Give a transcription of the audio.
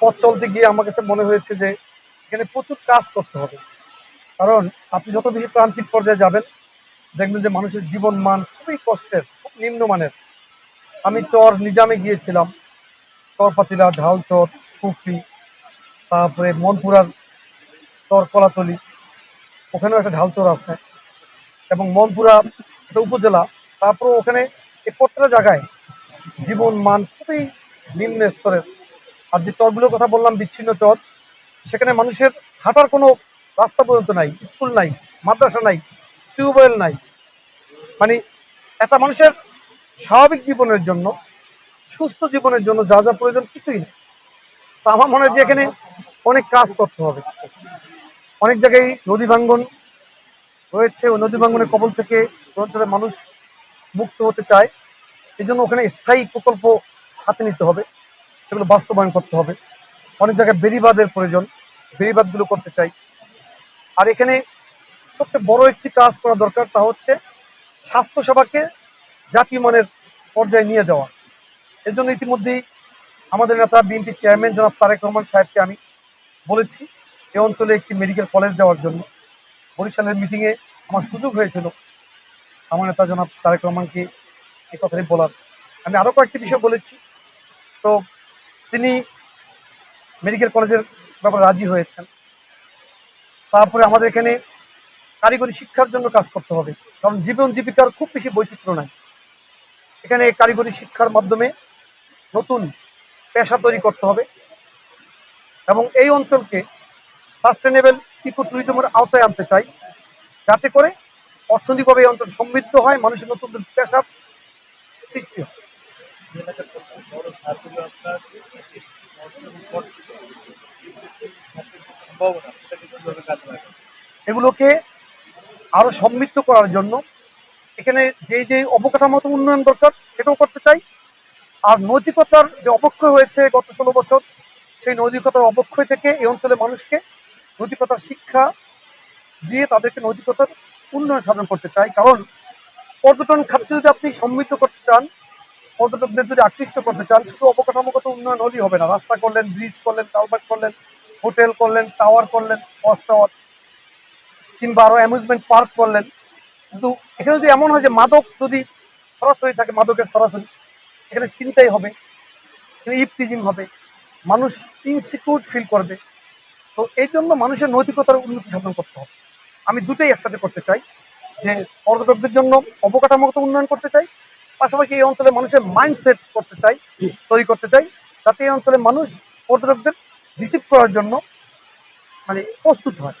পথ চলতে গিয়ে আমার কাছে মনে হয়েছে যে এখানে প্রচুর কাজ করতে হবে। কারণ আপনি যত বেশি প্রান্তিক পর্যায়ে যাবেন, দেখবেন যে মানুষের জীবন মান খুবই কষ্টের, খুব নিম্নমানের। আমি চর নিজামে গিয়েছিলাম চর পাতিলা ঢালচর কুফরি তারপরে মনপুরার চর কলাতলি ওখানেও একটা ঢালচর আছে। এবং মনপুরা একটা উপজেলা তারপর ওখানে এই প্রত্যেকটা জায়গায় জীবন মান খুবই নিম্ন স্তরের। আর যে চরগুলোর কথা বললাম, বিচ্ছিন্ন চর, সেখানে মানুষের হাঁটার কোনো রাস্তা পর্যন্ত নাই, স্কুল নাই, মাদ্রাসা নাই, টিউবওয়েল নাই। মানে একটা মানুষের স্বাভাবিক জীবনের জন্য, সুস্থ জীবনের জন্য যা যা প্রয়োজন কিছুই নেই। তা আমার মনে হয় যে এখানে অনেক কাজ করতে হবে। অনেক জায়গায় নদী ভাঙ্গন রয়েছে, ওই নদী ভাঙ্গনের কবল থেকে অঞ্চলের মানুষ মুক্ত হতে চায়। এই জন্য ওখানে স্থায়ী প্রকল্প হাতে নিতে হবে। সেগুলো বাস্তবায়ন করতে হবে। অনেক জায়গায় বেরিবাদের প্রয়োজন, বেরিবাদগুলো করতে চাই। আর এখানে সবচেয়ে বড় একটি কাজ করা দরকার, তা হচ্ছে স্বাস্থ্যসেবাকে জাতীয় মানের পর্যায়ে নিয়ে যাওয়া। এর জন্য ইতিমধ্যেই আমাদের নেতা, বিএনপি চেয়ারম্যান জনাব তারেক রহমান সাহেবকে আমি বলেছি, এ অঞ্চলে একটি মেডিকেল কলেজ দেওয়ার জন্য। বরিশালের মিটিংয়ে আমার সুযোগ হয়েছিল। আমার নেতা জনাব তারেক রহমানকে এই কথাটি বলার। আমি আরও কয়েকটি বিষয় বলেছি। তো তিনি মেডিকেল কলেজের ব্যাপারে রাজি হয়েছেন। তারপরে আমাদের এখানে কারিগরি শিক্ষার জন্য কাজ করতে হবে। কারণ জীবন জীবিকার খুব বেশি বৈচিত্র্য নাই। এখানে কারিগরি শিক্ষার মাধ্যমে নতুন পেশা তৈরি করতে হবে এবং এই অঞ্চলকে সাস্টেনেবল ইকো ট্যুরিজমের আওতায় আনতে চাই। যাতে করে অর্থনৈতিকভাবে এই অঞ্চল সমৃদ্ধ হয়, মানুষের নতুন পেশার সৃষ্টি হয়। এগুলোকে আরও সমৃদ্ধ করার জন্য এখানে যে যে অবকাঠামোগত উন্নয়ন দরকার, সেটাও করতে চাই। আর নৈতিকতার যে অবক্ষয় হয়েছে গত ষোলো বছর, সেই নৈতিকতার অবক্ষয় থেকে এই অঞ্চলের মানুষকে নৈতিকতার শিক্ষা দিয়ে তাদেরকে নৈতিকতার উন্নয়ন সাধন করতে চাই। কারণ পর্যটন খাতকে যদি আপনি সমৃদ্ধ করতে চান পর্যটকদের যদি আকৃষ্ট করতে চান, শুধু অবকাঠামোগত উন্নয়ন হলেই হবে না। রাস্তা করলেন ব্রিজ করলেন, কালভার্ট করলেন হোটেল করলেন টাওয়ার করলেন ওয়াচ টাওয়ার কিংবা আরও অ্যামিউজমেন্ট পার্ক করলেন। কিন্তু এখানে যদি এমন হয় যে মাদক যদি সরাসরি থাকে, মাদকের সরাসরি, এখানে চিন্তাই হবে, এখানে ইফটিজিং হবে, মানুষ ইনসিকিউর ফিল করবে। তো এই জন্য মানুষের নৈতিকতার উন্নতি সাধন করতে হবে। আমি দুটোই একসাথে করতে চাই, যে পর্যটকদের জন্য অবকাঠামোগত উন্নয়ন করতে চাই পাশাপাশি এই অঞ্চলের মানুষের মাইন্ডসেট করতে চাই তৈরি করতে চাই যাতে এই অঞ্চলের মানুষ পর্যটকদের রিসিভ করার জন্য মানে প্রস্তুত হয়।